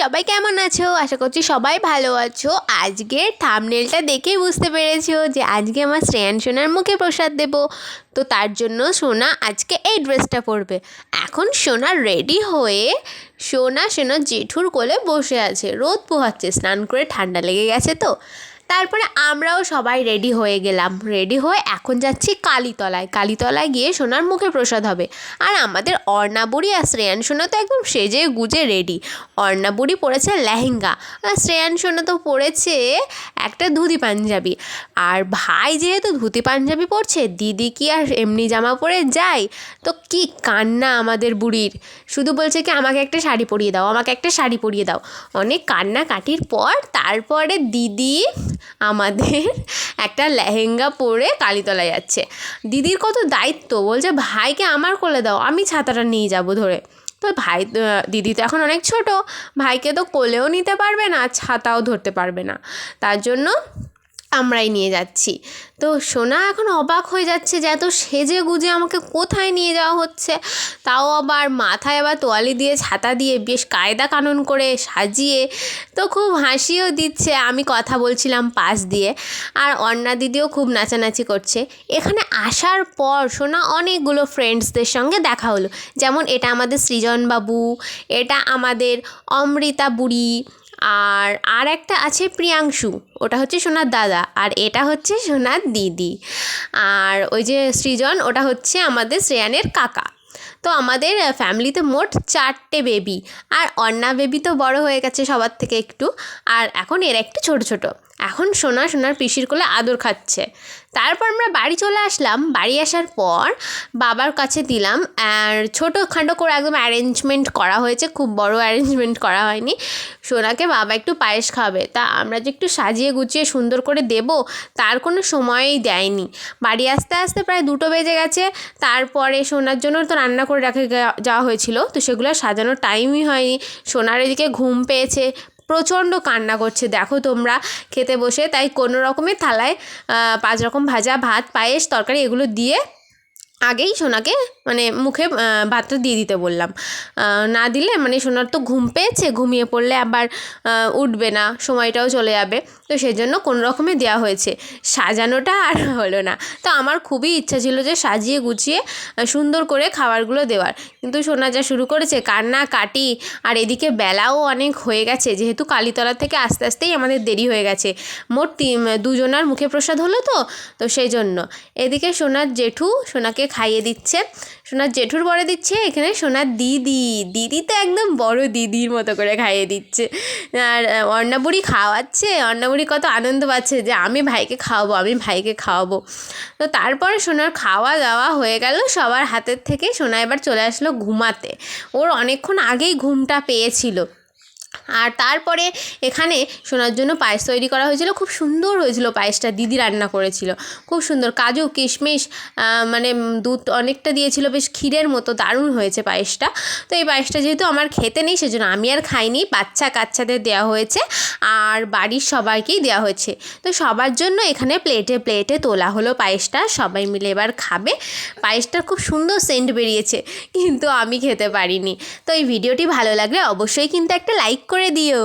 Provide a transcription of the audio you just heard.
সবাই কেমন আছো? আশা করছি সবাই ভালো আছো। আজকের থামনেলটা দেখেই বুঝতে পেরেছ যে আজকে আমার শ্রেয়ান সোনার মুখে প্রসাদ দেব। তো তার জন্য সোনা আজকে এই ড্রেসটা পরবে। এখন সোনা রেডি হয়ে সোনা সোনা জেঠুর কোলে বসে আছে। রোদ পোহাচ্ছে, স্নান করে ঠান্ডা লেগে গেছে তো। তারপরে আমরাও সবাই রেডি হয়ে গেলাম। রেডি হয়ে এখন যাচ্ছি কালীতলায়। কালীতলায় গিয়ে সোনার মুখে প্রসাদ হবে। আর আমাদের অর্ণাবুড়ি আর শ্রেয়ান সোনা তো একদম সেজে গুজে রেডি অর্ণাবুড়ি পরেছে লেহেঙ্গা। আর শ্রেয়ান সোনা তো পরেছে একটা ধুতি পাঞ্জাবি। আর ভাই যেহেতু ধুতি পাঞ্জাবি পরছে, দিদি কি আর এমনি জামা পরে যায়? তো কি কান্না আমাদের বুড়ির। শুধু বলছে কি, আমাকে একটা শাড়ি পরিয়ে দাও, আমাকে একটা শাড়ি পরিয়ে দাও। অনেক কান্না কাটির পর তারপরে দিদি আমাদের একটা লেহেঙ্গা পরে কালীতলায় যাচ্ছে। দিদির কত দায়িত্ব, বলছে, ভাইকে আমার কোলে দাও, আমি ছাতাটা নিয়ে যাব ধরে। তো ভাই দিদি তো এখন অনেক ছোট, ভাইকে তো কোলেও নিতে পারবে না, ছাতাও ধরতে পারবে না। তার জন্য আমরাই নিয়ে যাচ্ছি। তো সোনা এখন অবাক হয়ে যাচ্ছে যে এত সেজে গুজে আমাকে কোথায় নিয়ে যাওয়া হচ্ছে? তাও আবার মাথায় আবার তোয়ালি দিয়ে, ছাতা দিয়ে বেশ কায়দা কানুন করে সাজিয়ে তো খুব হাসিও দিচ্ছে। আমি কথা বলছিলাম পাশ দিয়ে আর অন্না দিদিও খুব নাচানাচি করছে। এখানে আসার পর সোনা অনেকগুলো ফ্রেন্ডসদের সঙ্গে দেখা হলো। যেমন এটা আমাদের সৃজন বাবু, এটা আমাদের অমৃতা বুড়ি আর আর একটা আছে প্রিয়াংশু, ওটা হচ্ছে সোনার দাদা, আর এটা হচ্ছে সোনার দিদি। আর ওই যে সৃজন, ওটা হচ্ছে আমাদের শ্রেয়ানের কাকা। তো আমাদের ফ্যামিলিতে মোট চারটে বেবি আর অন্না বেবি তো বড় হয়ে গেছে সবার থেকে একটু, আর এখন এরা একটু ছোট ছোট। এখন সোনা সোনার পিসির কোলে আদর খাচ্ছে। তারপর আমরা বাড়ি চলে আসলাম। বাড়ি আসার পর বাবার কাছে দিলাম আর ছোটোখাটো করে একদম অ্যারেঞ্জমেন্ট করা হয়েছে। খুব বড় অ্যারেঞ্জমেন্ট করা হয়নি। সোনাকে বাবা একটু পায়েস খাবে তা আমরা যে একটু সাজিয়ে গুছিয়ে সুন্দর করে দেব, তার কোনো সময়ই দেয়নি। বাড়ি আসতে আসতে প্রায় দুটো বেজে গেছে। তারপরে সোনার জন্য তো রান্না করে রাখে যাওয়া হয়েছিল। তো সেগুলো সাজানোর টাইমই হয়নি। সোনার এদিকে ঘুম পেয়েছে। প্রচণ্ড কান্না করছে। দেখো তোমরা খেতে বসে, তাই কোনো রকমের থালায় পাঁচ রকম ভাজা ভাত, পায়েস, তরকারি এগুলো দিয়ে আগেই সোনাকে মানে মুখে ভাতটা দিয়ে দিতে বললাম। না দিলে মানে সোনার তো ঘুম পেয়েছে, ঘুমিয়ে পড়লে আবার উঠবে না, সময়টাও চলে যাবে। তো সেই জন্য কোনো রকমে দেওয়া হয়েছে। সাজানোটা আর হলো না। তো আমার খুবই ইচ্ছা ছিল যে সাজিয়ে গুছিয়ে সুন্দর করে খাবারগুলো দেওয়ার। কিন্তু সোনা যা শুরু করেছে, কান্না, কাটি, আর এদিকে বেলাও অনেক হয়ে গেছে। যেহেতু কালীতলা থেকে আস্তে আস্তেই আমাদের দেরি হয়ে গেছে। মোট দুজনার মুখে প্রসাদ হলো তো তো সেই জন্য এদিকে সোনার জেঠু সোনাকে খাইয়ে দিচ্ছে। সোনার জেঠুর পরে দিচ্ছে, এখানে সোনার দিদি। দিদি তো একদম বড় দিদির মতো করে খাইয়ে দিচ্ছে। আর অন্নাবুড়ি খাওয়াচ্ছে। অন্নাবুড়ি কত আনন্দ পাচ্ছে যে আমি ভাইকে খাওয়াবো, আমি ভাইকে খাওয়াবো। তো তারপরে সোনার খাওয়া দাওয়া হয়ে গেল সবার হাতের থেকে। সোনা এবার চলে আসলো ঘুমাতে। ওর অনেকক্ষণ আগেই ঘুমটা পেয়েছিল। আর তারপরে এখানে সোনার জন্য পায়েস তৈরি করা হয়েছিল। খুব সুন্দর হয়েছিল পায়েসটা, দিদি রান্না করেছিল। খুব সুন্দর। কাজু, কিশমিশ মানে দুধ অনেকটা দিয়েছিল। বেশ ক্ষীরের মতো দারুণ হয়েছে পায়েসটা। তো এই পায়েসটা যেহেতু আমার খেতে নেই, সেজন্য আমি আর খাইনি। বাচ্চা কাচ্চাদের দেওয়া হয়েছে আর বাড়ির সবাইকেই দেওয়া হয়েছে। তো সবার জন্য এখানে প্লেটে প্লেটে তোলা হলো পায়েসটা। সবাই মিলে এবার খাবে। পায়েসটার খুব সুন্দর সেন্ট বেরিয়েছে, কিন্তু আমি খেতে পারিনি। তো এই ভিডিওটি ভালো লাগলে অবশ্যই কিন্তু একটা লাইক করে দিও।